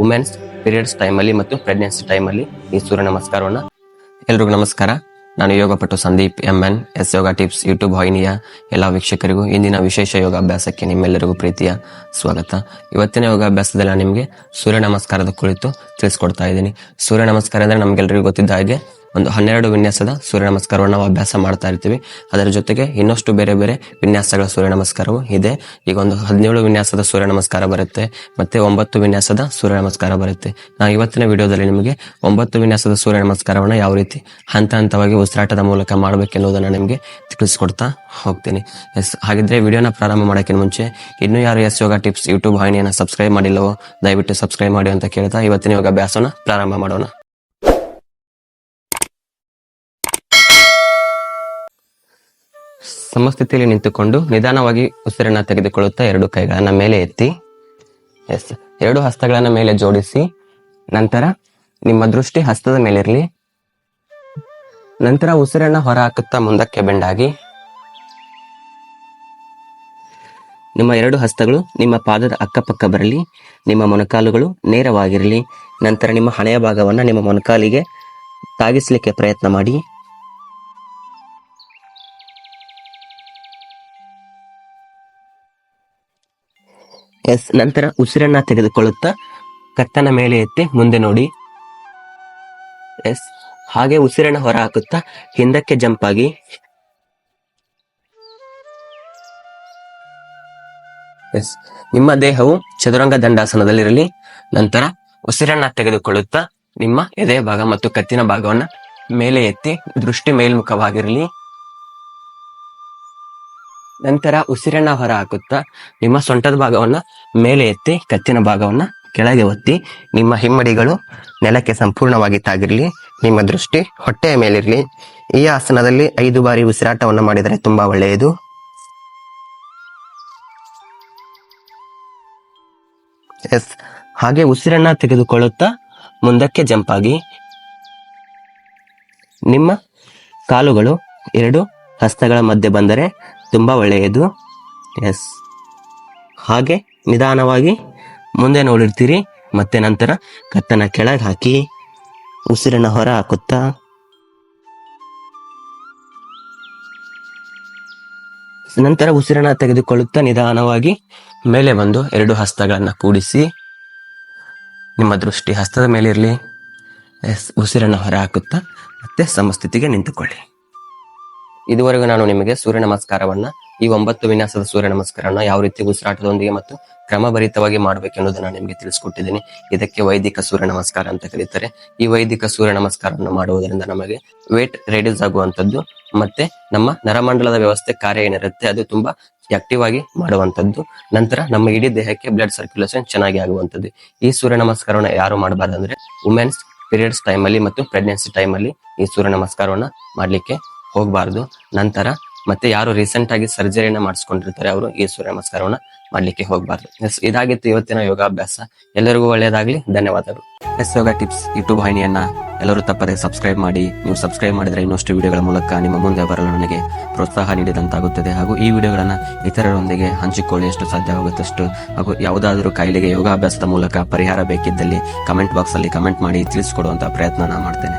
Women's periods ಟೈಮಲ್ಲಿ ಮತ್ತು pregnancy ಟೈಮಲ್ಲಿ ಈ ಸೂರ್ಯ ನಮಸ್ಕಾರವನ್ನು. ಎಲ್ರಿಗೂ ನಮಸ್ಕಾರ. ನಾನು ಯೋಗ ಯೋಗಪಟು Sandeep M N S yoga tips, YouTube ವಾಹಿನಿಯ ಎಲ್ಲ ವೀಕ್ಷಕರಿಗೂ ಇಂದಿನ ವಿಶೇಷ ಯೋಗಾಭ್ಯಾಸಕ್ಕೆ ನಿಮ್ಮೆಲ್ಲರಿಗೂ ಪ್ರೀತಿಯ ಸ್ವಾಗತ. ಇವತ್ತಿನ ಯೋಗಾಭ್ಯಾಸದಲ್ಲಿ ನಾನು ನಿಮಗೆ ಸೂರ್ಯ ನಮಸ್ಕಾರದ ಕುರಿತು ತಿಳಿಸ್ಕೊಡ್ತಾ ಇದ್ದೀನಿ. ಸೂರ್ಯ ನಮಸ್ಕಾರ ಅಂದರೆ ನಮಗೆಲ್ಲರಿಗೂ ಗೊತ್ತಿದ್ದ ಹಾಗೆ ಒಂದು ಹನ್ನೆರಡು ವಿನ್ಯಾಸದ ಸೂರ್ಯ ನಮಸ್ಕಾರವನ್ನು ನಾವು ಅಭ್ಯಾಸ ಮಾಡ್ತಾ ಇರ್ತೀವಿ. ಅದರ ಜೊತೆಗೆ ಇನ್ನಷ್ಟು ಬೇರೆ ಬೇರೆ ವಿನ್ಯಾಸಗಳ ಸೂರ್ಯ ನಮಸ್ಕಾರವು ಇದೆ. ಈಗ ಒಂದು ಹದಿನೇಳು ವಿನ್ಯಾಸದ ಸೂರ್ಯ ನಮಸ್ಕಾರ ಬರುತ್ತೆ, ಮತ್ತೆ ಒಂಬತ್ತು ವಿನ್ಯಾಸದ ಸೂರ್ಯ ನಮಸ್ಕಾರ ಬರುತ್ತೆ. ನಾವು ಇವತ್ತಿನ ವಿಡಿಯೋದಲ್ಲಿ ನಿಮಗೆ ಒಂಬತ್ತು ವಿನ್ಯಾಸದ ಸೂರ್ಯ ನಮಸ್ಕಾರವನ್ನು ಯಾವ ರೀತಿ ಹಂತ ಹಂತವಾಗಿ ಉಸಿರಾಟದ ಮೂಲಕ ಮಾಡಬೇಕೆನ್ನುವುದನ್ನು ನಿಮಗೆ ತಿಳಿಸ್ಕೊಡ್ತಾ ಹೋಗ್ತೀನಿ. ಎಸ್, ಹಾಗಿದ್ರೆ ವಿಡಿಯೋನ ಪ್ರಾರಂಭ ಮಾಡೋಕ್ಕಿಂತ ಮುಂಚೆ ಇನ್ನೂ ಯಾರು ಎಸ್ ಯೋಗ ಟಿಪ್ಸ್, ಯೂಟ್ಯೂಬ್ ವಾಹಿನಿಯನ್ನು ಸಬ್ಸ್ಕ್ರೈಬ್ ಮಾಡಿಲ್ಲವೋ ದಯವಿಟ್ಟು ಸಬ್ಸ್ಕ್ರೈಬ್ ಮಾಡಿ ಅಂತ ಕೇಳ್ತಾ ಇವತ್ತಿನ ಯೋಗಾಭ್ಯಾಸವನ್ನು ಪ್ರಾರಂಭ ಮಾಡೋಣ. ಸಮಸ್ಥಿತಿಯಲ್ಲಿ ನಿಂತುಕೊಂಡು ನಿಧಾನವಾಗಿ ಉಸಿರನ್ನ ತೆಗೆದುಕೊಳ್ಳುತ್ತಾ ಎರಡು ಕೈಗಳನ್ನ ಮೇಲೆ ಎತ್ತಿ, ಎಸ್, ಎರಡು ಹಸ್ತಗಳನ್ನ ಮೇಲೆ ಜೋಡಿಸಿ, ನಂತರ ನಿಮ್ಮ ದೃಷ್ಟಿ ಹಸ್ತದ ಮೇಲಿರಲಿ. ನಂತರ ಉಸಿರನ್ನ ಹೊರ ಹಾಕುತ್ತಾ ಮುಂದಕ್ಕೆ ಬೆಂಡಾಗಿ, ನಿಮ್ಮ ಎರಡು ಹಸ್ತಗಳು ನಿಮ್ಮ ಪಾದದ ಅಕ್ಕಪಕ್ಕ ಬರಲಿ, ನಿಮ್ಮ ಮೊಣಕಾಲುಗಳು ನೇರವಾಗಿರಲಿ. ನಂತರ ನಿಮ್ಮ ಹಣೆಯ ಭಾಗವನ್ನು ನಿಮ್ಮ ಮೊಣಕಾಲಿಗೆ ತಾಗಿಸಲಿಕ್ಕೆ ಪ್ರಯತ್ನ ಮಾಡಿ. ಎಸ್, ನಂತರ ಉಸಿರನ್ನ ತೆಗೆದುಕೊಳ್ಳುತ್ತಾ ಕತ್ತನ ಮೇಲೆ ಎತ್ತಿ ಮುಂದೆ ನೋಡಿ. ಎಸ್, ಹಾಗೆ ಉಸಿರನ್ನ ಹೊರ ಹಾಕುತ್ತಾ ಹಿಂದಕ್ಕೆ ಜಂಪ್ ಆಗಿ. ಎಸ್, ನಿಮ್ಮ ದೇಹವು ಚದುರಂಗ ದಂಡಾಸನದಲ್ಲಿರಲಿ. ನಂತರ ಉಸಿರನ್ನ ತೆಗೆದುಕೊಳ್ಳುತ್ತಾ ನಿಮ್ಮ ಎದೆ ಭಾಗ ಮತ್ತು ಕತ್ತಿನ ಭಾಗವನ್ನ ಮೇಲೆ ಎತ್ತಿ ದೃಷ್ಟಿ ಮೇಲ್ಮುಖವಾಗಿರಲಿ. ನಂತರ ಉಸಿರನ್ನ ಹೊರ ಹಾಕುತ್ತಾ ನಿಮ್ಮ ಸೊಂಟದ ಭಾಗವನ್ನ ಮೇಲೆ ಎತ್ತಿ ಕತ್ತಿನ ಭಾಗವನ್ನ ಕೆಳಗೆ ಒತ್ತಿ ನಿಮ್ಮ ಹಿಮ್ಮಡಿಗಳು ನೆಲಕ್ಕೆ ಸಂಪೂರ್ಣವಾಗಿ ತಾಗಿರಲಿ, ನಿಮ್ಮ ದೃಷ್ಟಿ ಹೊಟ್ಟೆಯ ಮೇಲಿರಲಿ. ಈ ಆಸನದಲ್ಲಿ ಐದು ಬಾರಿ ಉಸಿರಾಟವನ್ನು ಮಾಡಿದರೆ ತುಂಬಾ ಒಳ್ಳೆಯದು. ಎಸ್. ಹಾಗೆ ಉಸಿರನ್ನ ತೆಗೆದುಕೊಳ್ಳುತ್ತಾ ಮುಂದಕ್ಕೆ ಜಂಪ್ ಆಗಿ. ನಿಮ್ಮ ಕಾಲುಗಳು ಎರಡು ಹಸ್ತಗಳ ಮಧ್ಯೆ ಬಂದರೆ ತುಂಬಾ ಒಳ್ಳೆಯದು. ಎಸ್ ಹಾಗೆ ನಿಧಾನವಾಗಿ ಮುಂದೆ ನೋಡಿರ್ತೀರಿ. ಮತ್ತೆ ನಂತರ ಕತ್ತನ ಕೆಳಗೆ ಹಾಕಿ ಉಸಿರನ್ನ ಹೊರ ಹಾಕುತ್ತಾ. ನಂತರ ಉಸಿರನ್ನ ತೆಗೆದುಕೊಳ್ಳುತ್ತಾ ನಿಧಾನವಾಗಿ ಮೇಲೆ ಬಂದು ಎರಡು ಹಸ್ತಗಳನ್ನ ಕೂಡಿಸಿ. ನಿಮ್ಮ ದೃಷ್ಟಿ ಹಸ್ತದ ಮೇಲಿರಲಿ. ಎಸ್ ಉಸಿರನ್ನ ಹೊರ ಹಾಕುತ್ತಾ ಮತ್ತೆ ಸಮಸ್ಥಿತಿಗೆ ನಿಂತುಕೊಳ್ಳಿ. ಇದುವರೆಗೂ ನಾನು ನಿಮಗೆ ಸೂರ್ಯ ನಮಸ್ಕಾರವನ್ನ ಈ ಒಂಬತ್ತು ವಿನ್ಯಾಸದ ಸೂರ್ಯ ನಮಸ್ಕಾರವನ್ನ ಯಾವ ರೀತಿ ಉಸಿರಾಟದೊಂದಿಗೆ ಮತ್ತು ಕ್ರಮಭರಿತವಾಗಿ ಮಾಡಬೇಕೆನ್ನುವುದನ್ನು ನಿಮಗೆ ತಿಳಿಸ್ಕೊಟ್ಟಿದ್ದೀನಿ. ಇದಕ್ಕೆ ವೈದಿಕ ಸೂರ್ಯ ನಮಸ್ಕಾರ ಅಂತ ಕರೀತಾರೆ. ಈ ವೈದಿಕ ಸೂರ್ಯ ನಮಸ್ಕಾರವನ್ನು ಮಾಡುವುದರಿಂದ ನಮಗೆ ವೇಟ್ ರೆಡ್ಯೂಸ್ ಆಗುವಂಥದ್ದು ಮತ್ತೆ ನಮ್ಮ ನರಮಂಡಲದ ವ್ಯವಸ್ಥೆ ಕಾರ್ಯ ಏನಿರುತ್ತೆ ಅದು ತುಂಬಾ ಆಕ್ಟಿವ್ ಆಗಿ ಮಾಡುವಂತದ್ದು ನಂತರ ನಮ್ಮ ಇಡೀ ದೇಹಕ್ಕೆ ಬ್ಲಡ್ ಸರ್ಕ್ಯುಲೇಷನ್ ಚೆನ್ನಾಗಿ ಆಗುವಂತದ್ದು ಈ ಸೂರ್ಯ ನಮಸ್ಕಾರವನ್ನು ಯಾರು ಮಾಡಬಾರ್ದು ಅಂದ್ರೆ ವುಮೆನ್ಸ್ ಪೀರಿಯಡ್ಸ್ ಟೈಮಲ್ಲಿ ಮತ್ತು ಪ್ರೆಗ್ನೆನ್ಸಿ ಟೈಮಲ್ಲಿ ಈ ಸೂರ್ಯ ನಮಸ್ಕಾರವನ್ನ ಮಾಡ್ಲಿಕ್ಕೆ ಹೋಗಬಾರ್ದು. ನಂತರ ಮತ್ತೆ ಯಾರು ರೀಸೆಂಟ್ ಆಗಿ ಸರ್ಜರಿನ ಮಾಡಿಸ್ಕೊಂಡಿರ್ತಾರೆ, ಅವರು ಈ ಸೂರ್ಯ ನಮಸ್ಕಾರವನ್ನ ಮಾಡ್ಲಿಕ್ಕೆ ಹೋಗಬಾರ್ದು. ಎಸ್ ಇದಾಗಿತ್ತು ಇವತ್ತಿನ ಯೋಗಾಭ್ಯಾಸ. ಎಲ್ಲರಿಗೂ ಒಳ್ಳೆಯದಾಗಲಿ ಧನ್ಯವಾದಗಳು. ಎಸ್ ಯೋಗ ಟಿಪ್ಸ್ ಯೂಟ್ಯೂಬ್ ವಾಹಿನಿಯನ್ನ ಎಲ್ಲರೂ ತಪ್ಪದೆ ಸಬ್ಸ್ಕ್ರೈಬ್ ಮಾಡಿ. ನೀವು ಸಬ್ಸ್ಕ್ರೈಬ್ ಮಾಡಿದ್ರೆ ಇನ್ನಷ್ಟು ವಿಡಿಯೋಗಳ ಮೂಲಕ ನಿಮ್ಮ ಮುಂದೆ ಬರಲು ನನಗೆ ಪ್ರೋತ್ಸಾಹ ನೀಡಿದಂತಾಗುತ್ತದೆ. ಹಾಗೂ ಈ ವಿಡಿಯೋಗಳನ್ನ ಇತರರೊಂದಿಗೆ ಹಂಚಿಕೊಳ್ಳಿ. ಎಷ್ಟು ಸಾಧ್ಯವಾಗುತ್ತಷ್ಟು ಹಾಗೂ ಯಾವುದಾದರೂ ಕಾಯಿಲೆಗೆ ಯೋಗಾಭ್ಯಾಸದ ಮೂಲಕ ಪರಿಹಾರ ಬೇಕಿದ್ದಲ್ಲಿ ಕಮೆಂಟ್ ಬಾಕ್ಸ್ ಅಲ್ಲಿ ಕಮೆಂಟ್ ಮಾಡಿ ತಿಳಿಸಿಕೊಡುವಂತ ಪ್ರಯತ್ನ ನಾನು ಮಾಡ್ತೇನೆ.